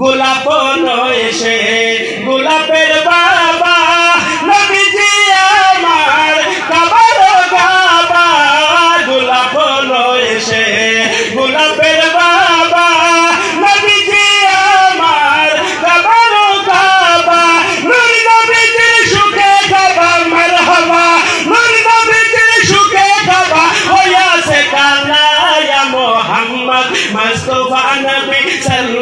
গোলাপ এসে, গোলাপের বাবা, নবীজি আমার কাবার গাবা গোলাপ এসে, গোলাপের বাবা, নবীজি আমার কাবার গাবা নুর নবীজির সুখে গাবা মারহাবা, নুর নবীজির সুখে গাবা হইয়াছে কালা ইয়া মোহাম্মদ, মুস্তফা নবী সাল্লিওয়ালা ইয়া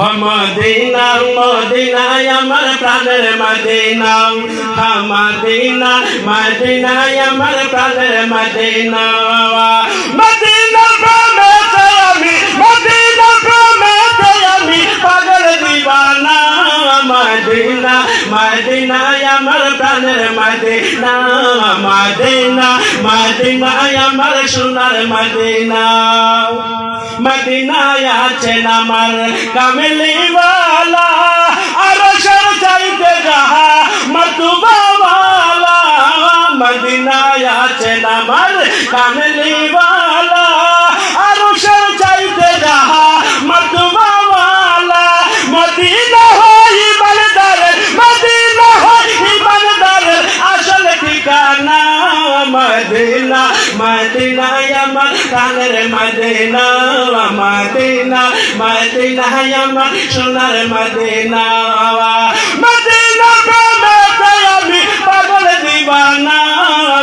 মদিনা, মদিনায় আমার প্রাণের মদিনা। মদিনা, মদিনায় আমার প্রাণের মদিনা। মদিনা প্রেমেতে আমি, মদিনা প্রেমেতে আমি পাগল দিবানা। মদিনা, মদিনায় আমার প্রাণের মদিনা। মদিনা, মদিনায় আমার সোনার মদিনা। মদিনায় আছেন আমার কামলিওয়ালা আর সর চাইতে যাহা মতুবাওয়ালা মদিনায় আছেন আমার কামলিওয়ালা আর মদিনা মদিনা আমার প্রাণের মদিনা মদিনা মদিনা আমার সোনার মদিনা মদিনা প্রেমেতে আমি পাগল দিবানা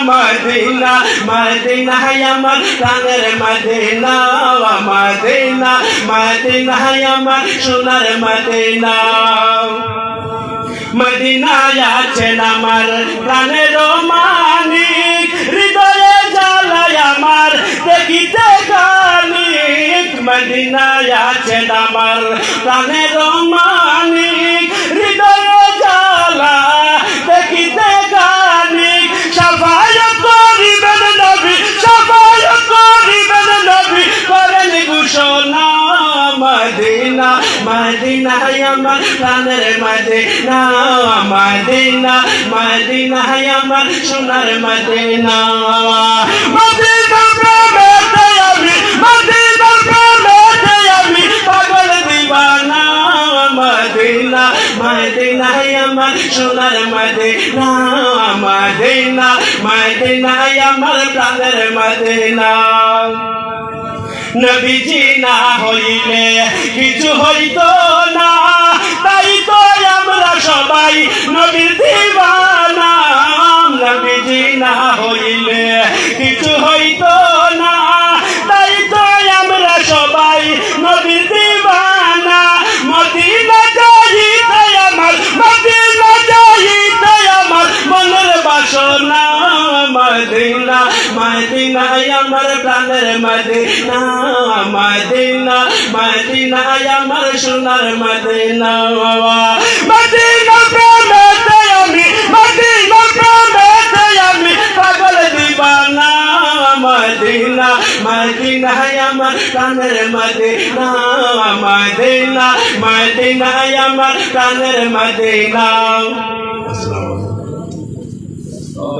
মদিনা মদিনা আমার প্রাণের মদিনা মদিনা মদিনা আমার সোনার মদিনা মদিনায় আছেন আমার মদিনায় আছেন আমার প্রাণের মানিক হৃদয়ে জ্বালা, দেখিতে গানিক সাফায় করিবেন নবী সাফায় করিবেন নবী, করেন ঘোষণা মদিনা মদিনা আমার প্রাণের মদিনা মদিনা মদিনা আমার সোনার মদিনা। মদিনা আমার সোনার মদিনা মদিনা মদিনা আমার প্রাণের মদিনা নবীজি না হইলে কিছু হইতো না, তাই তো আমরা সবাই নবীর দিবানা নবীজি না হইলে কিছু হইতো না। মদিনা মদিনা আমার প্রাণের মদিনা মদিনা মদিনা, আমার সোনার মদিনা মদিনা প্রেমেতে আমি, মদিনা প্রেমেতে আমি পাগল দিবানা, মদিনা মদিনা, আমার প্রাণের মদিনা মদিনা মদিনা, আমার প্রাণের মদিনা।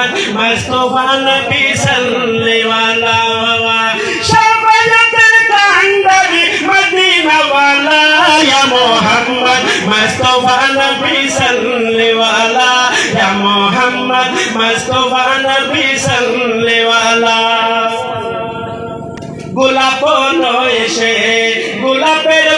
محمد مصطفى نبي صلي والا وما شفاعتك عند المدينة ولا يا محمد مصطفى গোলাপ নয় সে গোলাপের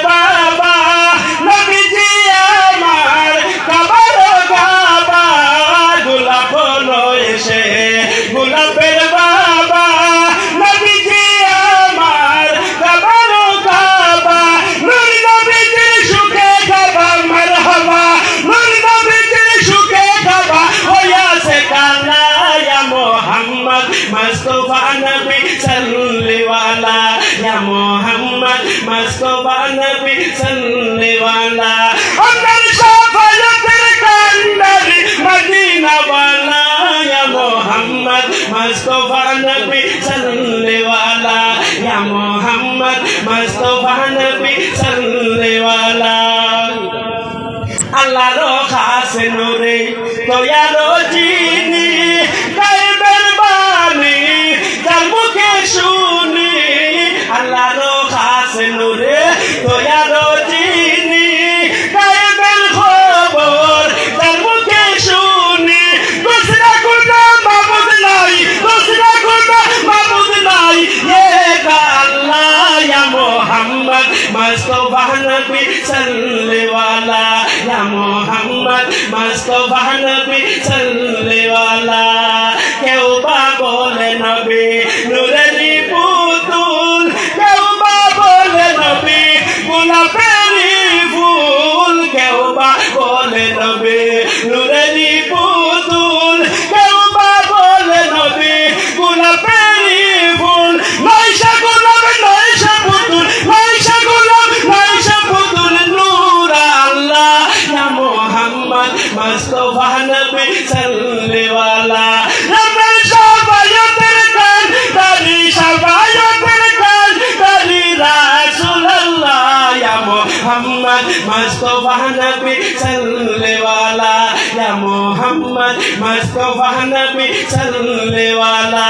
या मोहम्मद मस्कोबा नबी सन्ने वाला अंदर शफाया तेरे कांदर मदीना वाला या मोहम्मद मस्कोबा नबी सन्ने वाला या मोहम्मद मस्कोबा नबी सन्ने वाला अल्लाह रो खास नूरे तो यारो মুস্তফা নবী সাল্লে वाला या मोहम्मद मुस्तफा नबी सल्ले वाला কেউ বা বলে নবী নুরেরি পুতুল কেউ বা বলে নবী গোলাপেরি ফুল কেউ বা বলে নবী मस्तोफा नबी सल्ले वाला या मोहम्मद मस्तोफा नबी सल्ले वाला